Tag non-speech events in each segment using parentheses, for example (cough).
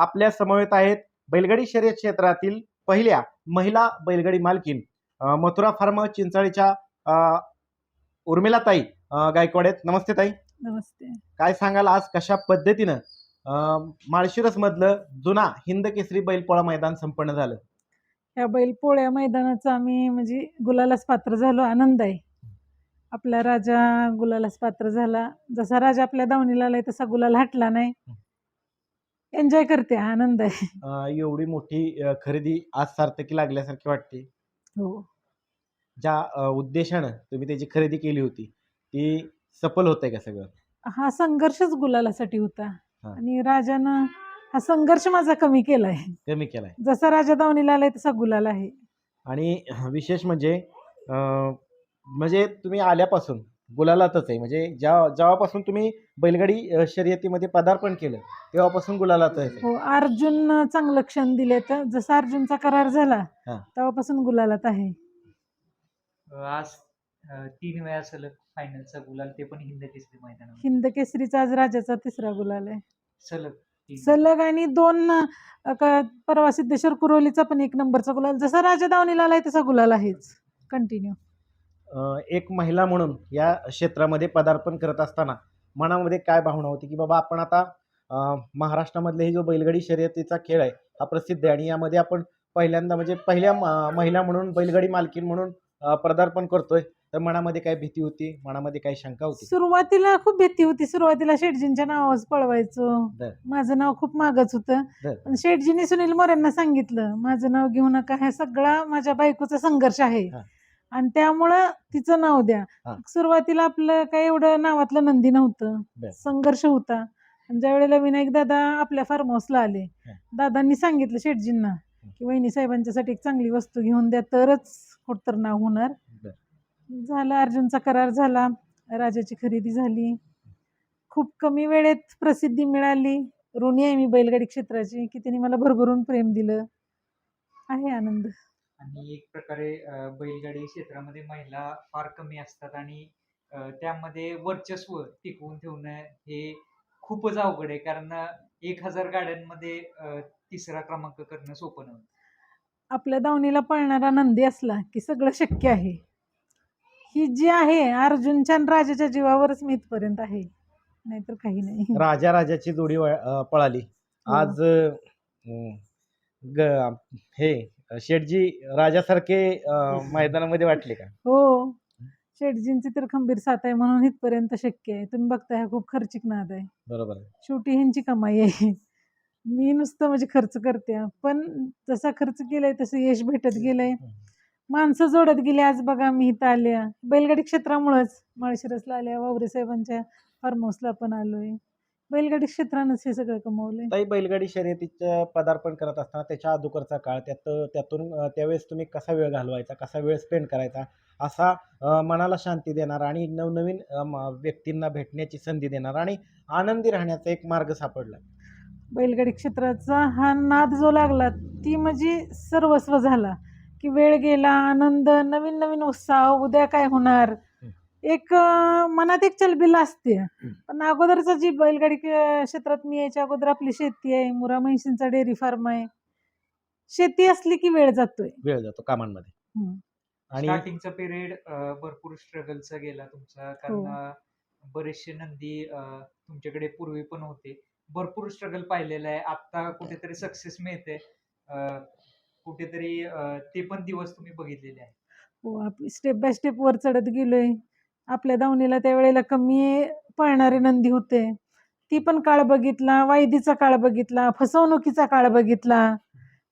आपल्या समवेत आहेत बैलगाडी शर्यत क्षेत्रातील पहिल्या महिला बैलगाडी मालकीन मथुरा फार्म चिंचाळीच्या अं, उर्मिलाताई अं, गायकवाड आहेत. नमस्ते ताई. नमस्ते. काय सांगाल आज कशा पद्धतीनं माळशिरस मधलं जुना हिंद केसरी बैलपोळा मैदान संपन्न झालं? या बैलपोळ्या मैदानाचा आम्ही म्हणजे गुलालाच पात्र झालो आनंद आहे. आपला राजा गुलालाच पात्र झाला. जसा राजा आपल्या दावणीला आलाय तसा गुलाल हटला नाही. एन्जॉय करते आनंद आहे. अं, एवढी मोठी अं, खरेदी आज सार्थकी लागल्यासारखी वाटते. हो. ज्या अं, उद्देशानं तुम्ही त्याची खरेदी केली होती ती सफल होतंय का सगळं? हा संघर्षच गुलालासाठी होता. हा. आणि राजानं हा संघर्ष माझा कमी केलाय. कमी केलाय. जसा राजा दावणीला आलाय तसा गुलाल आहे. आणि विशेष म्हणजे अं, म्हणजे तुम्ही आल्यापासून गुलालातच आहे. म्हणजे ज्या जेव्हापासून तुम्ही बैलगाडी अं, शर्यतीमध्ये पदार्पण केलं तेव्हापासून गुलालातच आहे हो अर्जुन चांगलं क्षण दिले तर जसा अर्जुनचा करार झाला हा. तेव्हापासून गुलालात आहे. आज अ, तीन वेळा सलग फायनलचा गुलाल ते पण हिंद केसरी मैदानावर. हिंद केसरीचा आज राजाचा तिसरा गुलाल आहे. सलग तीन. सलग आणि दोन अ, क- परवा सिद्धेश्वर कुरोलीचा पण एक नंबरचा गुलाल जसा राजा दावणीला आलाय तसा गुलाल आहेच. कंटिन्यू एक महिला म्हणून या क्षेत्रामध्ये पदार्पण करत असताना मनामध्ये काय भावना होती की बाबा आपण आता महाराष्ट्रामधले हे जो बैलगाडी शर्यतीचा खेळ आहे हा प्रसिद्ध आहे आणि यामध्ये आपण पहिल्यांदा म्हणजे पहिल्या महिला म्हणून बैलगाडी मालकीन म्हणून पदार्पण करतोय तर मनामध्ये काय भीती होती? मनामध्ये काय शंका होती? सुरुवातीला खूप भीती होती. सुरुवातीला शेटजींच्या नावाच पळवायचो. माझं नाव खूप मागच होतं. शेटजींनी सुनील मोरेंना सांगितलं माझं नाव घेऊ नका. हे सगळा माझ्या बायकोचा संघर्ष आहे. आणि त्यामुळं तिचं नाव द्या. हा. सुरुवातीला आपलं काय एवढं नावातलं नंदी नव्हतं. बर. संघर्ष होता. आणि ज्या वेळेला विनायक दादा आपल्या फार्म हाऊसला आले हा. दादांनी सांगितलं शेटजींना की वहिनी साहेबांच्यासाठी एक चांगली वस्तू घेऊन द्या तरच कुठतर नाव होणार. बर. झाला अर्जुनचा करार झाला राजाची खरेदी झाली. खूप कमी वेळेत प्रसिद्धी मिळाली. ऋणी आहे मी बैलगाडी क्षेत्राची की त्यांनी मला भरभरून प्रेम दिलं. आहे आनंद. आणि एक प्रकारे अ, बैलगाडी क्षेत्रामध्ये महिला फार कमी असतात आणि अ, त्यामध्ये वर्चस्व टिकवून ठेवणं हे खूपच अवघड आहे. कारण अ, एक हजार गाड्यांमध्ये अ, तिसरा क्रमांक करणं सोपं नव्हतं. आपल्या दावणीला पळणारा नंदी असला की सगळं शक्य आहे. ही जी आहे अर्जुनच्या आणि राजाच्या जीवावरच मी इथपर्यंत आहे. नाहीतर काही नाही. राजा राजाची जोडी वळ- अं, पळाली. हो. आज अं, ग- हे शेठजी राजासारखे अं, मैदानामध्ये वाटले का? हो. शेटजींची तर खंबीर साथ आहे म्हणून इथपर्यंत शक्य आहे. तुम्ही बघताय हा खूप खर्चिक नाद आहे. बरोबर आहे. शेवटी ह्यांची कमाई आहे. मी नुसतं म्हणजे खर्च करते. पण जसा खर्च केलाय तसं यश भेटत गेलंय. माणसं जोडत गेली. आज बघा मी इथं आल्या. बैलगाडी क्षेत्रामुळंच माळशिरसला आल्या. वावरे साहेबांच्या फार्म हाऊसला पण आलोय. बैलगाडी क्षेत्रानंच हे सगळं कमवलंय. ताई बैलगाडी शर्यतीचं पदार्पण करत असताना त्याच्या अगोदरचा काळ त्यात त्यातून त्यावेळेस तुम्ही कसा वेळ घालवायचा कसा वेळ स्पेंड करायचा असा मनाला शांती देणारा आणि नवनवीन व्यक्तींना भेटण्याची संधी देणारा आणि आनंदी राहण्याचा एक मार्ग सापडला. बैलगाडी क्षेत्राचा हा नाद जो लागला ती म्हणजे सर्वस्व झाला. की वेळ गेला आनंद नवीन नवीन उत्साह उद्या काय होणार? एक मनात एक चलबिल असते. पण अगोदरचा जी बैलगाडी क्षेत्रात मी यायच्या अगोदर आपली शेती आहे मुरा म्हैशींचा डेअरी फार्म आहे. शेती असली की वेळ जातोय. वेळ जातो कामांमध्ये. आणि स्टार्टिंगचा पिरियड भरपूर स्ट्रगलचा गेला तुमचा. कारण हो. अ, बरेचसे नंदी तुमच्याकडे पूर्वी पण होते. भरपूर स्ट्रगल पाहिलेलं आहे. आता कुठेतरी सक्सेस मिळते कुठेतरी ते पण दिवस तुम्ही बघितलेले आहे हो आपली स्टेप बाय स्टेप वर चढत गेलोय. आपल्या दावणीला त्यावेळेला कमी पळणारी नंदी होते. ती पण काळ बघितला वायदीचा काळ बघितला फसवणुकीचा काळ बघितला.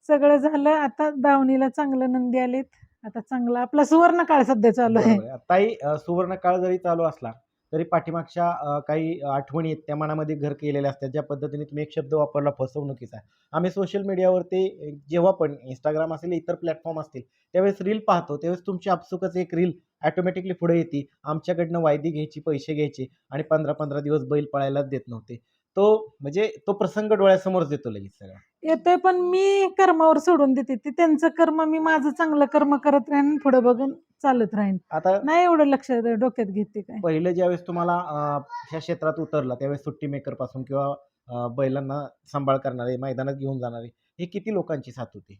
सगळं झालं. आता दावणीला चांगलं नंदी आलेत. आता चांगला आपला सुवर्ण काळ सध्या चालू आहे. आताही ताई सुवर्ण काळ जरी चालू असला तरी पाठीमागच्या काही आठवणी आहेत त्या मनामध्ये घर केलेल्या असतात. ज्या पद्धतीने तुम्ही एक शब्द वापरला फसवणुकीचा. आम्ही सोशल मीडियावरती जेव्हा पण इंस्टाग्राम असेल इतर प्लॅटफॉर्म असतील त्यावेळेस रील पाहतो. त्यावेळेस तुमची आपसुकच एक रील ऑटोमॅटिकली पुढे येते. आमच्याकडनं वायदी घ्यायची पैसे घ्यायचे आणि पंधरा पंधरा दिवस बैल पळायलाच देत नव्हते. तो म्हणजे तो प्रसंग डोळ्यासमोरच येतो लगेच सगळा. येतोय पण मी कर्मावर सोडून देते. ते त्यांचं कर्म मी माझं चांगलं कर्म करत राहीन पुढे बघून चालत राहीन. आता नाही एवढं लक्ष डोक्यात घेते काय? पहिलं ज्यावेळेस तुम्हाला अं, ह्या क्षेत्रात उतरला त्यावेळेस सुट्टी मेकरपासून किंवा अं, बैलांना सांभाळ करणारे मैदानात घेऊन जाणारे हे किती लोकांची साथ होती?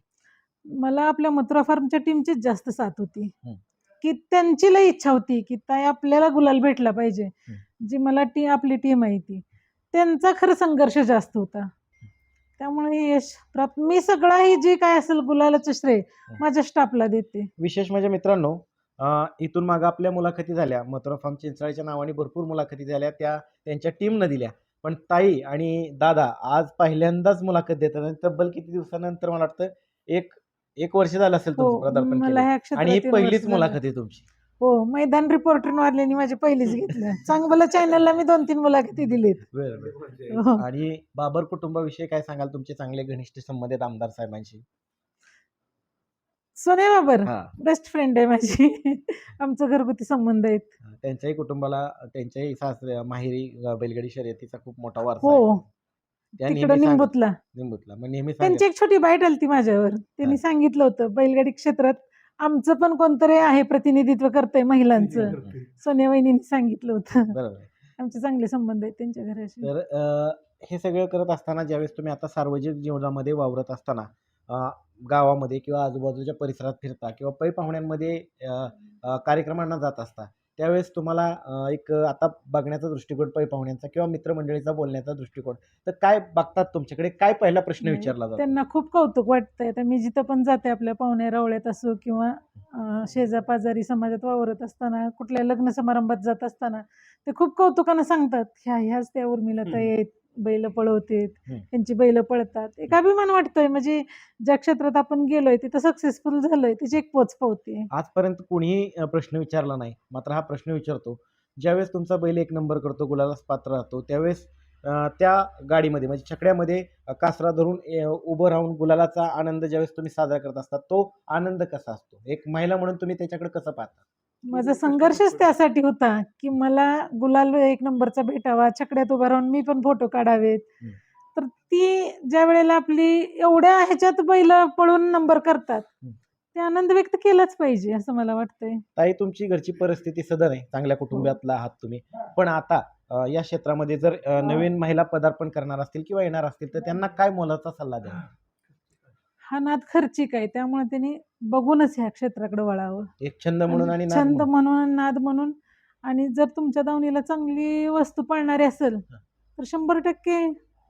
मला आपल्या मथुरा फार्मच्या टीमचीच जास्त साथ होती. की त्यांची लई इच्छा होती की ताई आपल्याला गुलाल भेटला पाहिजे. जी मला टी आपली टीम आहे ती. त्यांचा खरं संघर्ष जास्त होता. त्यामुळे यश प्राप्त मी सगळाही जे काय असेल गुलालाचं श्रेय माझ्या स्टाफला देते. विशेष म्हणजे मित्रांनो अं, इथून मागं आपल्या मुलाखती झाल्या. मथुरा फार्म चिंचराळीच्या नावाने भरपूर मुलाखती झाल्या. त्या त्यांच्या टीमनं दिल्या. पण ताई आणि दादा आज पहिल्यांदाच मुलाखत देतात आणि तब्बल किती दिवसानंतर मला वाटतं एक एक वर्ष झालं असेल हो तुमचं पदार्पन मला केलं. ह्या आणि ही पहिलीच. मुलाखत आहे तुमची. हो मैदान रिपोर्टर वारल्याने माझी पहिलीच घेतलं. (laughs) चांगलं चॅनलला मी दोन तीन मुलाखती दिलीत. हो. आणि बाबर कुटुंबाविषयी काय सांगाल तुमचे चांगले घनिष्ठ संबंध आहेत आमदार साहेबांशी? सोन्या बाबर हा. बेस्ट फ्रेंड आहे माझी. (laughs) आमचं घरगुती संबंध आहेत. त्यांच्याही कुटुंबाला त्यांच्याही सासरे माहेरी अं, बैलगाडी शर्यतीचा खूप मोठा वारसा आहे. त्या तिकडं नेहमी सांगत- निंबूतला. मग नेहमी त्यांची सांगत एक छोटी बाईट आली माझ्यावर. त्यांनी हा. सांगितलं होतं बैलगाडी क्षेत्रात आमचं पण कोणतरी आहे प्रतिनिधित्व करतंय महिलांचं. सोन्या वहिनींनी सांगितलं होतं. बरोबर आहे. आमचे चांगले संबंध आहेत त्यांच्या घराशी तर अं, हे सगळं करत असताना ज्यावेळेस तुम्ही आता सार्वजनिक जीवनामध्ये वावरत असताना अं, गावामध्ये किंवा आजूबाजूच्या परिसरात फिरता किंवा पै पाहुण्यांमध्ये अं, अं, कार्यक्रमांना जात असता त्यावेळेस तुम्हाला एक आता बघण्याचा दृष्टिकोन पै पाहुण्यांचा किंवा मित्रमंडळीचा बोलण्याचा दृष्टिकोन तर काय बघतात तुमच्याकडे? काय पहिला प्रश्न विचारला जातो? त्यांना खूप कौतुक वाटतंय. आता मी जिथं पण जाते आपल्या पाहुण्या रावळ्यात असो किंवा अं, शेजा पाजारी समाजात वावरत असताना कुठल्या लग्न समारंभात जात असताना ते खूप कौतुकानं सांगतात ह्या ह्याच त्या उर्मिला ताई आहेत. बैल पळवतेत. त्यांची बैल पळतात. एक अभिमान वाटतोय. म्हणजे ज्या क्षेत्रात आपण गेलोय तिथं सक्सेसफुल झालोय त्याची एक पोच पावते. आजपर्यंत कोणीही प्रश्न विचारला नाही. मात्र हा प्रश्न विचारतो. ज्यावेळेस तुमचा बैल एक नंबर करतो गुलालास पात्र राहतो त्यावेळेस त्या गाडीमध्ये म्हणजे छकड्यामध्ये कासरा धरून उभं राहून गुलालाचा आनंद ज्यावेळेस तुम्ही साजरा करत असता तो आनंद कसा असतो? एक महिला म्हणून तुम्ही त्याच्याकडे कसं पाहता? माझा संघर्षच त्यासाठी होता की मला गुलाल एक नंबरचा भेटावा छकड्यात उभा राहून मी पण फोटो काढावेत. तर ती ज्या वेळेला आपली एवढ्या ह्याच्यात बैल पळून नंबर करतात. ते आनंद व्यक्त केलाच पाहिजे असं मला वाटतंय. ताई तुमची घरची परिस्थिती सदन आहे चांगल्या कुटुंबातला आहात तुम्ही. पण आता या क्षेत्रामध्ये जर अ, नवीन महिला पदार्पण करणार असतील किंवा येणार असतील तर त्यांना काय मोलाचा सल्ला द्या हा नाद खर्चिक आहे त्यामुळे त्यांनी बघूनच ह्या क्षेत्राकडे वळावं. एक छंद म्हणून आणि नाद छंद म्हणून. म्हणून नाद म्हणून. आणि जर तुमच्या दावणीला चांगली वस्तू पळणारी असेल तर शंभर टक्के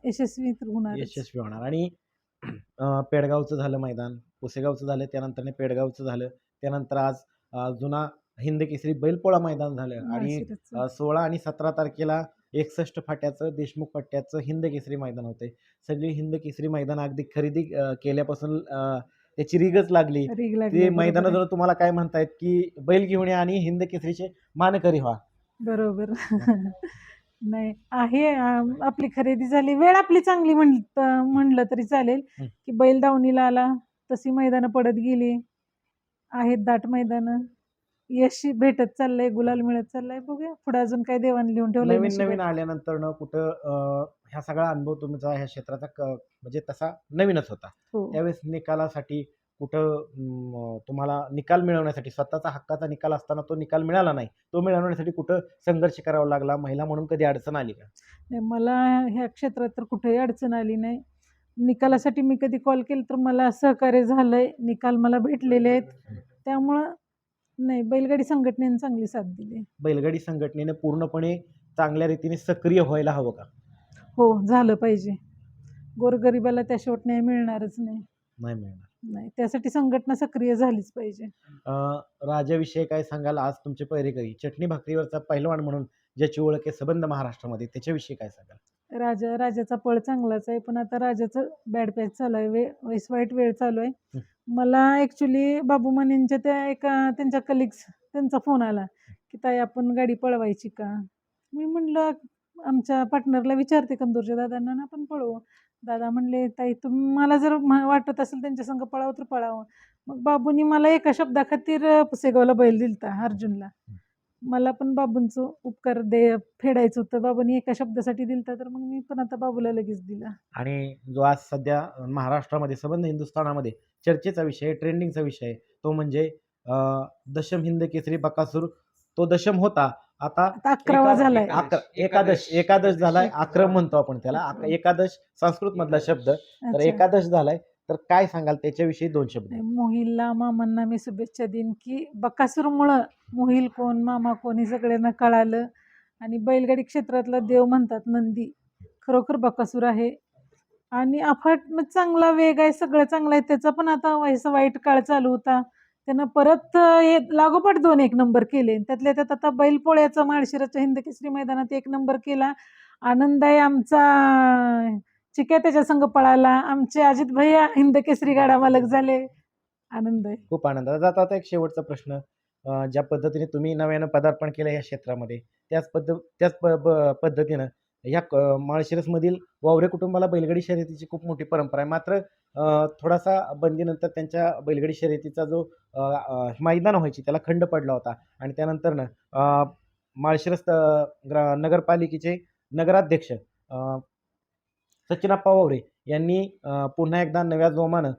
यशस्वी तर होणार यशस्वी होणार. आणि अं, पेडगावचं झालं मैदान. पुसेगावचं झालं त्यानंतर पेडगावचं झालं. त्यानंतर आज अं, जुना हिंद केसरी बैलपोळा मैदान झालं. आणि अं, सोळा आणि सतरा तारखेला एकसष्ट फाट्याचं देशमुख पट्ट्याचं हिंद केसरी मैदान होते. सगळी हिंद केसरी मैदान अगदी खरेदी केल्यापासून त्याची रीगच लागली. ते बरोबर मैदान आहे. जर तुम्हाला काय म्हणतायत की बैल घेऊन या आणि हिंद केसरीचे मानकरी व्हा. बरोबर. नाही आहे आपली खरेदी झाली वेळ आपली चांगली म्हणलं तरी चालेल. की बैल दावणीला आला तशी मैदानं पडत गेली. आहेत दाट मैदानं. यश भेटत चाललंय गुलाल मिळत चाललंय. बघूया पुढे अजून काय देवाण लिहून ठेवलंय नवीन. नवीन आल्यानंतर न कुठं अं, ह्या सगळा अनुभव तुमचा ह्या क्षेत्राचा क- म्हणजे तसा नवीनच होता. हो. त्यावेळेस निकालासाठी कुठं अं, तुम्हाला निकाल मिळवण्यासाठी स्वतःचा हक्काचा निकाल असताना तो निकाल मिळाला नाही. तो मिळवण्यासाठी कुठं संघर्ष करावा लागला महिला म्हणून कधी अडचण आली का? नाही मला ह्या क्षेत्रात तर कुठेही अडचण आली नाही. निकालासाठी मी कधी कॉल केलं तर मला सहकार्य झालंय. निकाल मला भेटलेले आहेत. त्यामुळं नाही बैलगाडी संघटनेने चांगली साथ दिली बैलगाडी संघटनेने पूर्णपणे चांगल्या रीतीने सक्रिय व्हायला हवं का? हो झालं पाहिजे. गोरगरिबाला त्या शेवट न्याय मिळणारच नाही. नाही मिळणार. नाही त्यासाठी संघटना सक्रिय झालीच पाहिजे. अं, राजाविषयी काय सांगाल? आज तुमचे पैरेकरी चटणी भाकरीवरचा पहिलवान म्हणून ज्याची ओळख आहे सबंध महाराष्ट्रामध्ये त्याच्याविषयी काय सांगाल? राजा राजाचा पळ चांगलाच आहे पण आता राजाचं बॅड पॅच चालू आहे वे वैस वाईट वेळ चालू आहे. मला ॲक्च्युली बाबू मानेंच्या त्या एका त्यांच्या कलिग्स त्यांचा फोन आला की ताई आपण गाडी पळवायची का? मी म्हणलं आमच्या पार्टनरला विचारते कंदूरच्या दादांना ना आपण पळवू. दादा म्हणले ताई तुम्ही मला जर म्ह- वाटत असेल त्यांच्या संग पळावं तर पळावं. मग बाबूनी मला एका शब्दाखातीर पुसेगावला बैल दिलता अर्जुनला. मला पण बाबूंचं उपकार दे फेडायचं होतं. बाबूंनी एका शब्दासाठी दिलता तर मग मी पण आता बाबूला लगेच दिला. आणि जो आज सध्या महाराष्ट्रामध्ये सबंध हिंदुस्थानामध्ये चर्चेचा विषय ट्रेंडिंगचा विषय आहे, तो म्हणजे अं, दशम हिंद केसरी बकासूर तो दशम होता. आता अकरावा झालाय. एकादश. एकादश झालाय आक्रम म्हणतो आपण त्याला. एकादश संस्कृत मधला शब्द. तर. एकादश झालाय तर काय सांगाल त्याच्याविषयी दोन शब्द? मोहिलला मामांना मी शुभेच्छा देईन की बकासूरमुळं मोहिल कोण मामा कोण हे सगळ्यांना कळालं. आणि बैलगाडी क्षेत्रातला देव म्हणतात नंदी. खरोखर बकासूर आहे. आणि अफाट चांगला वेग आहे सगळं चांगलं आहे. त्याचा पण आता व्हायचा वाईट काळ चालू होता. त्यानं परत हे लागोपाठ दोन एक नंबर केले. त्यातल्या त्यात आता बैलपोळ्याचा माळशिराच्या हिंदकेसरी मैदानात एक नंबर केला. आनंद आहे आमचा. चिक्या त्याच्या संघ पळाला आमचे अजित भैया हिंदकेसरी गाडा मालक झाले. आनंद आहे. खूप आनंद. आता जाता आता एक शेवटचा प्रश्न. अं, ज्या पद्धतीने तुम्ही नव्यानं पदार्पण केलं या क्षेत्रामध्ये त्याच पद्ध त्याच प ब- पद्धतीनं या क माळशिरसमधील वावरे कुटुंबाला बैलगाडी शर्यतीची खूप मोठी परंपरा आहे. मात्र अं, थोडासा बंदीनंतर त्यांच्या बैलगाडी शर्यतीचा जो अं, अं, मैदान व्हायची त्याला खंड पडला होता. आणि त्यानंतरनं अं, माळशिरस अं, ग्रा नगरपालिकेचे नगराध्यक्ष अं, सचिनाप्पा वावरे यांनी पुन्हा एकदा नव्या जोमानं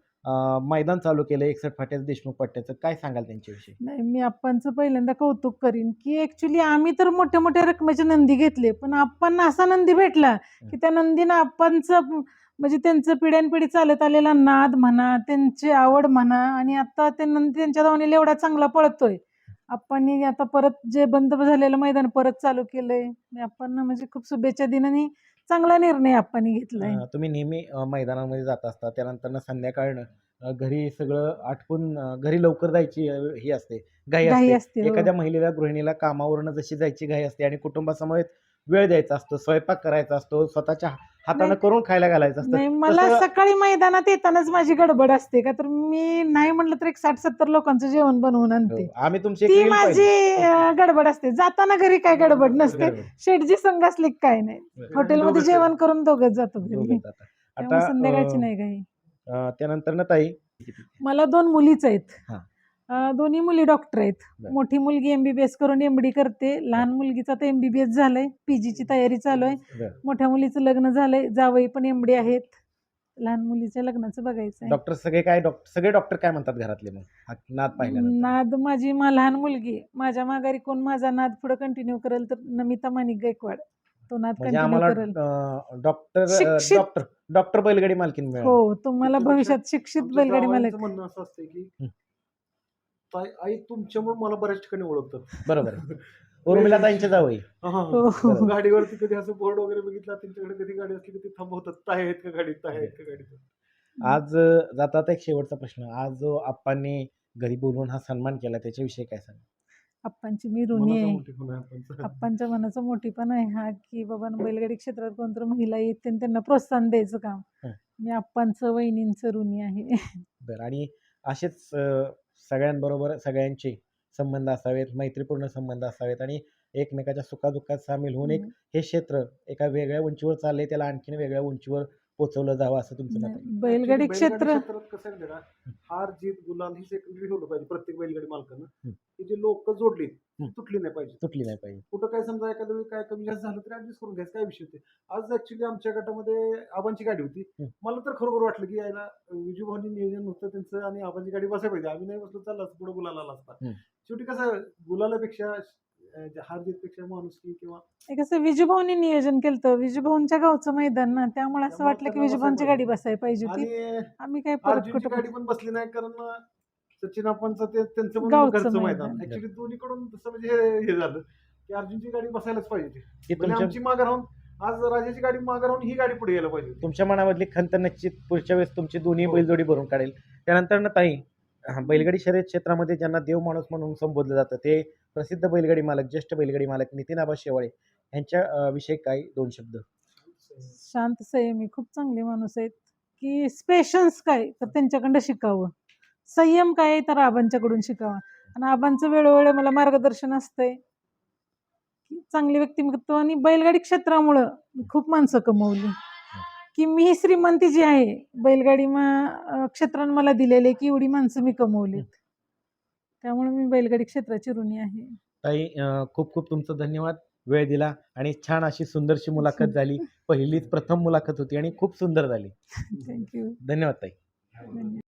मैदान चालू केलं एकसठ फाट्याचं देशमुख पट्ट्याचं. काय सांगाल त्यांच्याविषयी? नाही मी आपणचं पहिल्यांदा कौतुक करीन की ॲक्च्युली आम्ही तर मोठ्या मोठ्या रकमेचे नंदी घेतले पण आप्पांना असा नंदी भेटला की त्या नंदीनं आप्पांचं म्हणजे त्यांचं पिढ्यानपिढी चालत आलेला नाद म्हणा त्यांची आवड म्हणा आणि आता ते नंदी त्यांच्या धावणीला एवढा चांगला पळतोय. आप्पांनी आता परत जे बंद झालेलं मैदान परत चालू केलंय. आपण म्हणजे खूप शुभेच्छा दिन आणि चांगला निर्णय आप्पांनी घेतलाय अं, तुम्ही नेहमी अं, मैदानामध्ये जात असता त्यानंतर संध्याकाळनं अं, घरी सगळं आटपून अं, घरी लवकर जायची अं, ही असते घाई घाई असते असते हो. एखाद्या महिलेला गृहिणीला कामावरनं जशी जायची घाई असते आणि कुटुंबासमवेत वेळ द्यायचा असतो स्वयंपाक करायचा असतो स्वतःच्या हातानं. करून खायला घालायचं असतं. मला तसं- सकाळी मैदानात येतानाच माझी गडबड असते का? तर मी नाही म्हणलं तर एक साठ सत्तर लोकांचं जेवण बनवून आणते. हो, आम्ही तुमची एक ती reel माझी पाहिली. अं, गडबड असते. जाताना घरी काय गडबड नसते. बरोबर. शेटजी संघ असले की काय नाही. हॉटेलमध्ये दोघंच जेवण करून दोघंच जातो घरी. जातात. त्यामुळे आता संध्याकाळची अं, नाही काही. अं, त्यानंतर ना ताई. मला दोन मुलीच आहेत. हा. दोन्ही मुली डॉक्टर आहेत. बरं. मोठी मुलगी एमबीबीएस करून एमडी करते. लहान मुलगीचा तर एमबीबीएस झालंय. पीजीची तयारी चालू आहे. बरं. मोठ्या मुलीचं लग्न झालंय. जावई पण एमडी आहेत. लहान मुलीच्या लग्नाचं बघायचं आहे डॉक्टर सगळे काय डॉक्टर सगळे डॉक्टर काय म्हणतात घरातले मग? हा नाद पाहिल्यानंतर. नाद माझी मा लहान मुलगी. माझ्या माघारी कोण माझा नाद पुढे कंटिन्यू करेल तर नमिता माणिक गायकवाड. तो नाद म्हणजे कंटिन्यू आम्हाला करेल. अं, डॉक्टर अं, शिक्षित- डॉक्टर डॉक्टर बैलगाडी मालकीन मिळाली. हो तुम्हाला भविष्यात शिक्षित आमच्या बैलगाडी जावयांचं मालक. म्हणणं असं असतं की हं. ताई आई तुमच्यामुळे मला बऱ्याच ठिकाणी ओळखतात. बरोबर. आहे. उर्मिला ताईंच्या जावई. हा, हा. गाडीवरती कधी असं बोर्ड वगैरे बघितला त्यांच्याकडे कधी गाडी असली की ते थांबवतात. ताय आहेत का गाडीत? ताय आहेत का गाडीत? आज अं, जाता आता एक शेवटचा प्रश्न. आज जो आप्पांनी घरी बोलवून हा सन्मान केला त्याच्याविषयी काय सांग? आप्पांची मी ऋणी मनाचा आहे. आप्पांच्या मनाचा मोठीपणा आहे. हा की बाबा बैलगाडी क्षेत्रात कोणतर महिला येते आणि त्यांना प्रोत्साहन द्यायचं काम. हं. मी आप्पांचं वहिनींचं ऋणी आहे. बरं. आणि असेच अं, सगळ्यांबरोबर सगळ्यांचे संबंध असावेत मैत्रीपूर्ण संबंध असावेत आणि एकमेकाच्या सुखादुःखात सामील होऊन एक हे क्षेत्र एका वेगळ्या उंचीवर चाललंय त्याला आणखीन वेगळ्या उंचीवर पोहोचवलं जावं असं तुमचं मत आहे बैलगाडी क्षेत्र क्षेत्रात कसं आहे हार जीत गुलाल ही सेकंडरी ठेवलं पाहिजे प्रत्येक बैलगाडी मालकानं हं. की जे लोक जोडली. तुटली नाही पाहिजे तुटली नाही पाहिजे कुठं काय समजा एखाद्या वेळी काय कमी जास्त झालं तरी ऍडजस्ट करून घ्यायचं काय विषय होते आज ऍक्च्युली आमच्या गटामध्ये आबांची गाडी होती हं. मला तर खरोखर वाटलं की यायला विजूभाऊनी नियोजन होतं त्यांचं आणि आबांची गाडी बसायला पाहिजे आम्ही नाही बसलो चाललं पुढे गुलाला आला असता हं. शेवटी कसं गुलालापेक्षा अं, हार जीतपेक्षा माणुसकी किंवा हे कसं विजूभाऊनी नियोजन केलं विजूभाऊंच्या गावचं मैदान ना त्यामुळे असं वाटलं की विजूभाऊंची गाडी बसायला पाहिजे होती आम्ही काय परत अर्जुनची कुठं गाडी पण बसली नाही कारण सचिन आपणचं ते त्यांचं पण गावचं घरचं मैदान. ऍक्च्युली दोन्हीकडून तसं म्हणजे हे झालं की अर्जुनची गाडी बसायलाच पाहिजे होती. ही म्हणजे आमची मागे राहून आज राजाची गाडी मागे राहून ही गाडी पुढे यायला पाहिजे. तुमच्या मनामधली खंत निश्चित पुढच्या वेळेस तुमची दोन्ही हो. बैलजोडी भरून काढेल त्यानंतर ना ताई हा, बैलगाडी शर्यत क्षेत्रामध्ये ज्यांना देव माणूस म्हणून संबोधलं जातं ते प्रसिद्ध बैलगाडी मालक ज्येष्ठ बैलगाडी मालक नितीन आबा शेवाळे यांच्या अं, विषयी काय दोन शब्द. शांत संयमी खूप चांगले माणूस आहेत की स्पेशन्स काय? तर त्यांच्याकडं शिकावं. संयम काय तर आबांच्याकडून शिकावं. आणि आबांचं वेळोवेळी मला मार्गदर्शन असतंय की चांगले व्यक्तिमत्व आणि बैलगाडी क्षेत्रामुळं खूप माणसं कमवली. की मी ही श्रीमंती जी आहे बैलगाडी क्षेत्रानं मला दिलेली की एवढी माणसं मी कमवलीत. त्यामुळे मी बैलगाडी क्षेत्राची ऋणी आहे. ताई खूप खूप तुमचं धन्यवाद. वेळ दिला आणि छान अशी सुंदरशी मुलाखत झाली. पहिलीच प्रथम मुलाखत होती आणि खूप सुंदर झाली. (laughs) थँक्यू धन्यवाद ताई. धन्यवाद.